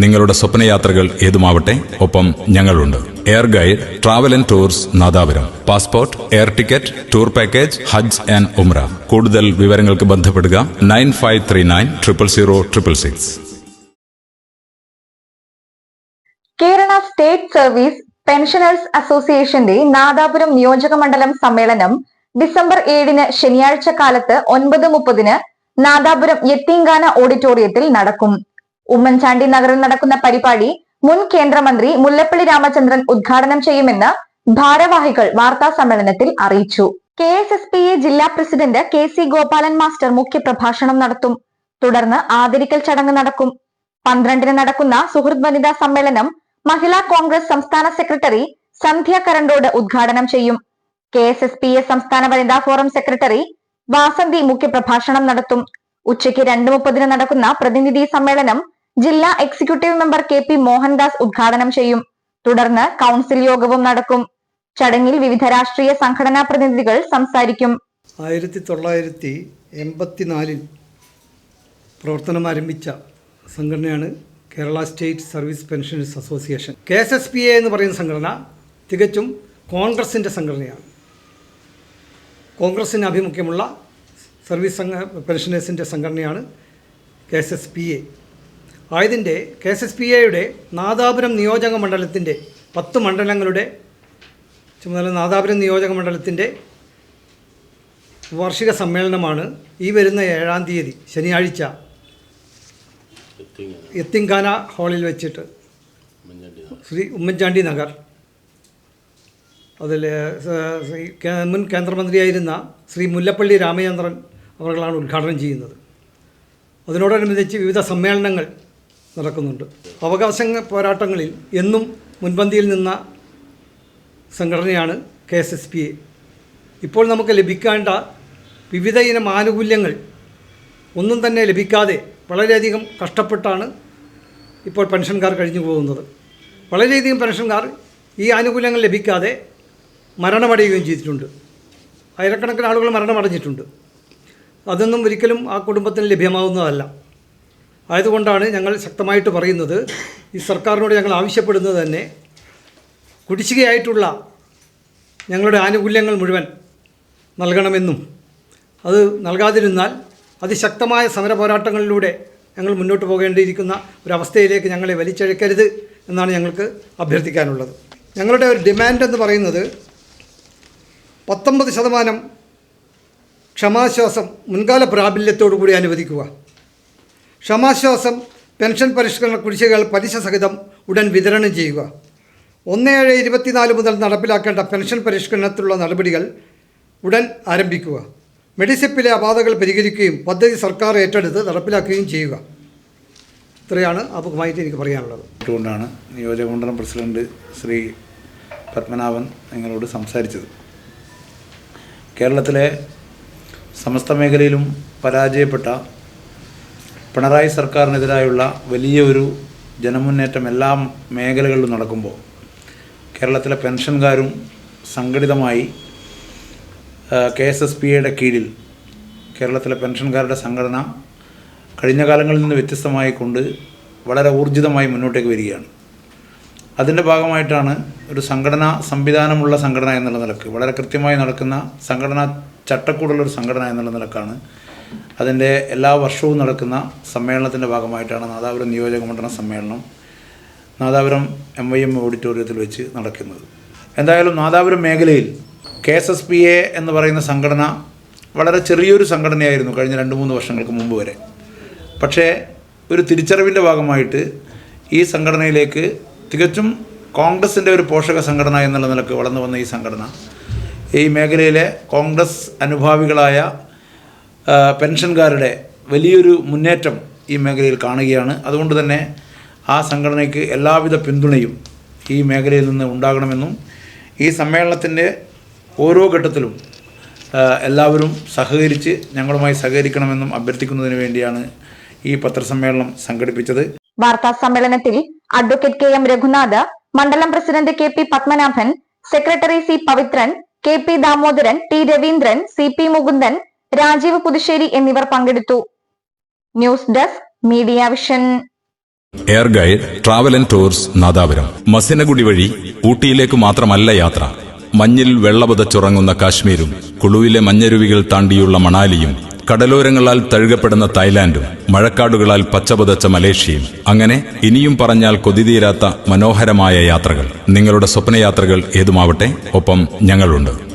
നിങ്ങളുടെ സ്വപ്നയാത്രകൾ ഏതുമാവട്ടെ ഒപ്പം ഞങ്ങളുണ്ട്. Air guide travel and tours Nadapuram. Passport air ticket tour package Hajj and ഉംറ കൂടുതൽ വിവരങ്ങൾക്ക് ബന്ധപ്പെടുക nine five three nine triple zero triple six. Kerala state service pensioners അസോസിയേഷന്റെ നാദാപുരം നിയോജക മണ്ഡലം സമ്മേളനം ഡിസംബർ ഏഴിന് ശനിയാഴ്ച കാലത്ത് ഒൻപത് മുപ്പതിന് നാദാപുരം യത്തീങ്കാന ഓഡിറ്റോറിയത്തിൽ നടക്കും. ഉമ്മൻചാണ്ടി നഗറിൽ നടക്കുന്ന പരിപാടി മുൻ കേന്ദ്രമന്ത്രി മുല്ലപ്പള്ളി രാമചന്ദ്രൻ ഉദ്ഘാടനം ചെയ്യുമെന്ന് ഭാരവാഹികൾ വാർത്താ സമ്മേളനത്തിൽ അറിയിച്ചു. K S S P A ജില്ലാ president K C Gopalan master മുഖ്യപ്രഭാഷണം നടത്തും. തുടർന്ന് ആദരിക്കൽ ചടങ്ങ് നടക്കും. പന്ത്രണ്ടിന് നടക്കുന്ന സുഹൃത് വനിതാ സമ്മേളനം മഹിളാ കോൺഗ്രസ് സംസ്ഥാന സെക്രട്ടറി സന്ധ്യ കരണ്ടോട് ഉദ്ഘാടനം ചെയ്യും. K S S P A സംസ്ഥാന വനിതാ ഫോറം സെക്രട്ടറി വാസന്തി മുഖ്യപ്രഭാഷണം നടത്തും. ഉച്ചയ്ക്ക് രണ്ട് മുപ്പതിന് നടക്കുന്ന പ്രതിനിധി സമ്മേളനം ജില്ലാ executive member K P Mohandas ഉദ്ഘാടനം ചെയ്യും. തുടർന്ന് കൗൺസിൽ യോഗവും നടക്കും. ചടങ്ങിൽ വിവിധ രാഷ്ട്രീയ സംഘടനാ പ്രതിനിധികൾ സംസാരിക്കും. ആയിരത്തി തൊള്ളായിരത്തി എൺപത്തിനാലിൽ പ്രവർത്തനം ആരംഭിച്ച സംഘടനയാണ് Kerala state service pensioners association. K S S P A എന്ന് പറയുന്ന സംഘടന തികച്ചും കോൺഗ്രസിന്റെ സംഘടനയാണ്. കോൺഗ്രസിന് ആഭിമുഖ്യമുള്ള സർവീസ് സംഘ പെൻഷനേഴ്സിന്റെ സംഘടനയാണ് K S S P A. ആയതിന്റെ K S S P എയുടെ നാദാപുരം നിയോജക മണ്ഡലത്തിന്റെ പത്ത് മണ്ഡലങ്ങളുടെ ചുമതല നാദാപുരം നിയോജക മണ്ഡലത്തിന്റെ വാർഷിക സമ്മേളനമാണ് ഈ വരുന്ന ഏഴാം തീയതി ശനിയാഴ്ച. എത്തിങ്കാന ഹാളിൽ വെച്ചിട്ട്. ശ്രീ ഉമ്മൻചാണ്ടി നഗർ. അതിൽ മുൻ കേന്ദ്രമന്ത്രിയായിരുന്ന ശ്രീ മുല്ലപ്പള്ളി രാമചന്ദ്രൻ അവരുകളാണ് ഉദ്ഘാടനം ചെയ്യുന്നത്. അതിനോടനുബന്ധിച്ച് വിവിധ സമ്മേളനങ്ങൾ നടക്കുന്നുണ്ട്. അവകാശ പോരാട്ടങ്ങളിൽ എന്നും മുൻപന്തിയിൽ നിന്ന സംഘടനയാണ് K S S P A. ഇപ്പോൾ നമുക്ക് ലഭിക്കേണ്ട വിവിധ ഇനം ആനുകൂല്യങ്ങൾ ഒന്നും തന്നെ ലഭിക്കാതെ വളരെയധികം കഷ്ടപ്പെട്ടാണ് ഇപ്പോൾ പെൻഷൻകാർ കഴിഞ്ഞു പോകുന്നത്. വളരെയധികം പെൻഷൻകാർ ഈ ആനുകൂല്യങ്ങൾ ലഭിക്കാതെ മരണമടയുകയും ചെയ്തിട്ടുണ്ട്. ആയിരക്കണക്കിന് ആളുകൾ മരണമടഞ്ഞിട്ടുണ്ട്. അതൊന്നും ഒരിക്കലും ആ കുടുംബത്തിന് ലഭ്യമാവുന്നതല്ല. ആയതുകൊണ്ടാണ് ഞങ്ങൾ ശക്തമായിട്ട് പറയുന്നത് ഈ സർക്കാരിനോട് ഞങ്ങൾ ആവശ്യപ്പെടുന്നത് തന്നെ കുടിശ്ശികയായിട്ടുള്ള ഞങ്ങളുടെ ആനുകൂല്യങ്ങൾ മുഴുവൻ നൽകണമെന്നും അത് നൽകാതിരുന്നാൽ അതിശക്തമായ സമര പോരാട്ടങ്ങളിലൂടെ ഞങ്ങൾ മുന്നോട്ട് പോകേണ്ടിയിരിക്കുന്ന ഒരവസ്ഥയിലേക്ക് ഞങ്ങളെ വലിച്ചഴക്കരുത് എന്നാണ് ഞങ്ങൾക്ക് അഭ്യർത്ഥിക്കാനുള്ളത്. ഞങ്ങളുടെ ഒരു ഡിമാൻഡ് എന്ന് പറയുന്നത് പത്തൊമ്പത് ശതമാനം ക്ഷമാശ്വാസം മുൻകാല പ്രാബല്യത്തോടു കൂടി അനുവദിക്കുക. ക്ഷമാശ്വാസം പെൻഷൻ പരിഷ്കരണ കുടിശ്ശികകൾ പലിശ സഹിതം ഉടൻ വിതരണം ചെയ്യുക. ഒന്ന് ഏഴ് ഇരുപത്തിനാല് മുതൽ നടപ്പിലാക്കേണ്ട പെൻഷൻ പരിഷ്കരണത്തിലുള്ള നടപടികൾ ഉടൻ ആരംഭിക്കുക. മെഡിസിപ്പിലെ അപാധകൾ പരിഹരിക്കുകയും പദ്ധതി സർക്കാർ ഏറ്റെടുത്ത് നടപ്പിലാക്കുകയും ചെയ്യുക. ഇത്രയാണ് ആമുഖമായിട്ട് എനിക്ക് പറയാനുള്ളത്. അതുകൊണ്ടാണ് നിയോജകമണ്ഡലം പ്രസിഡന്റ് ശ്രീ പത്മനാഭൻ നിങ്ങളോട് സംസാരിച്ചത്. കേരളത്തിലെ സമസ്ത മേഖലയിലും പരാജയപ്പെട്ട പിണറായി സർക്കാരിനെതിരായുള്ള വലിയൊരു ജനമുന്നേറ്റം എല്ലാ മേഖലകളിലും നടക്കുമ്പോൾ കേരളത്തിലെ പെൻഷൻകാരും സംഘടിതമായി കെ എസ് എസ് പി എയുടെ കീഴിൽ കേരളത്തിലെ പെൻഷൻകാരുടെ സംഘടന കഴിഞ്ഞ കാലങ്ങളിൽ നിന്ന് വ്യത്യസ്തമായി കൊണ്ട് വളരെ ഊർജിതമായി മുന്നോട്ടേക്ക് വരികയാണ്. അതിന്റെ ഭാഗമായിട്ടാണ് ഒരു സംഘടനാ സംവിധാനമുള്ള സംഘടന എന്നുള്ള നിലയ്ക്ക് വളരെ കൃത്യമായി നടക്കുന്ന സംഘടനാ ചട്ടക്കൂടുള്ള ഒരു സംഘടന എന്നുള്ള നിലക്കാണ് അതിന്റെ എല്ലാ വർഷവും നടക്കുന്ന സമ്മേളനത്തിന്റെ ഭാഗമായിട്ടാണ് നാദാപുരം നിയോജക മണ്ഡലം സമ്മേളനം നാദാപുരം എം വൈ എം ഓഡിറ്റോറിയത്തിൽ വെച്ച് നടക്കുന്നത്. എന്തായാലും നാദാപുരം മേഖലയിൽ K S S P A എന്ന് പറയുന്ന സംഘടന വളരെ ചെറിയൊരു സംഘടനയായിരുന്നു കഴിഞ്ഞ രണ്ട് മൂന്ന് വർഷങ്ങൾക്ക് മുമ്പ് വരെ. പക്ഷേ ഒരു തിരിച്ചറിവിന്റെ ഭാഗമായിട്ട് ഈ സംഘടനയിലേക്ക് തികച്ചും കോൺഗ്രസിന്റെ ഒരു പോഷക സംഘടന എന്നുള്ള നിലയ്ക്ക് വളർന്നു വന്ന ഈ സംഘടന ഈ മേഖലയിലെ കോൺഗ്രസ് അനുഭാവികളായ പെൻഷൻകാരുടെ വലിയൊരു മുന്നേറ്റം ഈ മേഖലയിൽ കാണുകയാണ്. അതുകൊണ്ട് തന്നെ ആ സംഘടനയ്ക്ക് എല്ലാവിധ പിന്തുണയും ഈ മേഖലയിൽ നിന്ന് ഉണ്ടാകണമെന്നും ഈ സമ്മേളനത്തിന്റെ ഓരോ ഘട്ടത്തിലും എല്ലാവരും സഹകരിച്ച് ഞങ്ങളുമായി സഹകരിക്കണമെന്നും അഭ്യർത്ഥിക്കുന്നതിന് വേണ്ടിയാണ് ഈ പത്രസമ്മേളനം സംഘടിപ്പിച്ചത്. വാർത്താ സമ്മേളനത്തിൽ അഡ്വക്കേറ്റ് കെ എം രഘുനാഥ് മണ്ഡലം president K P Padmanabhan secretary C Pavithran K P Damodaran T Raveendran C P Mukundan Rajeev Puthussery എന്നിവർ പങ്കെടുത്തു. News desk media vision. Air guide travel and tours Nadapuram. Masinagudi വഴി ഊട്ടിയിലേക്ക് മാത്രമല്ല യാത്ര. മഞ്ഞിൽ വെള്ളപുതച്ചുറങ്ങുന്ന കാശ്മീരും കുളുവിലെ മഞ്ഞരുവികൾ താണ്ടിയുള്ള മണാലിയും കടലോരങ്ങളാൽ തഴുകപ്പെടുന്ന തായ്ലാന്റും മഴക്കാടുകളാൽ പച്ചപുതച്ച മലേഷ്യയും. അങ്ങനെ ഇനിയും പറഞ്ഞാൽ കൊതിതീരാത്ത മനോഹരമായ യാത്രകൾ. നിങ്ങളുടെ സ്വപ്നയാത്രകൾ ഏതുമാവട്ടെ ഒപ്പം ഞങ്ങളുണ്ട്.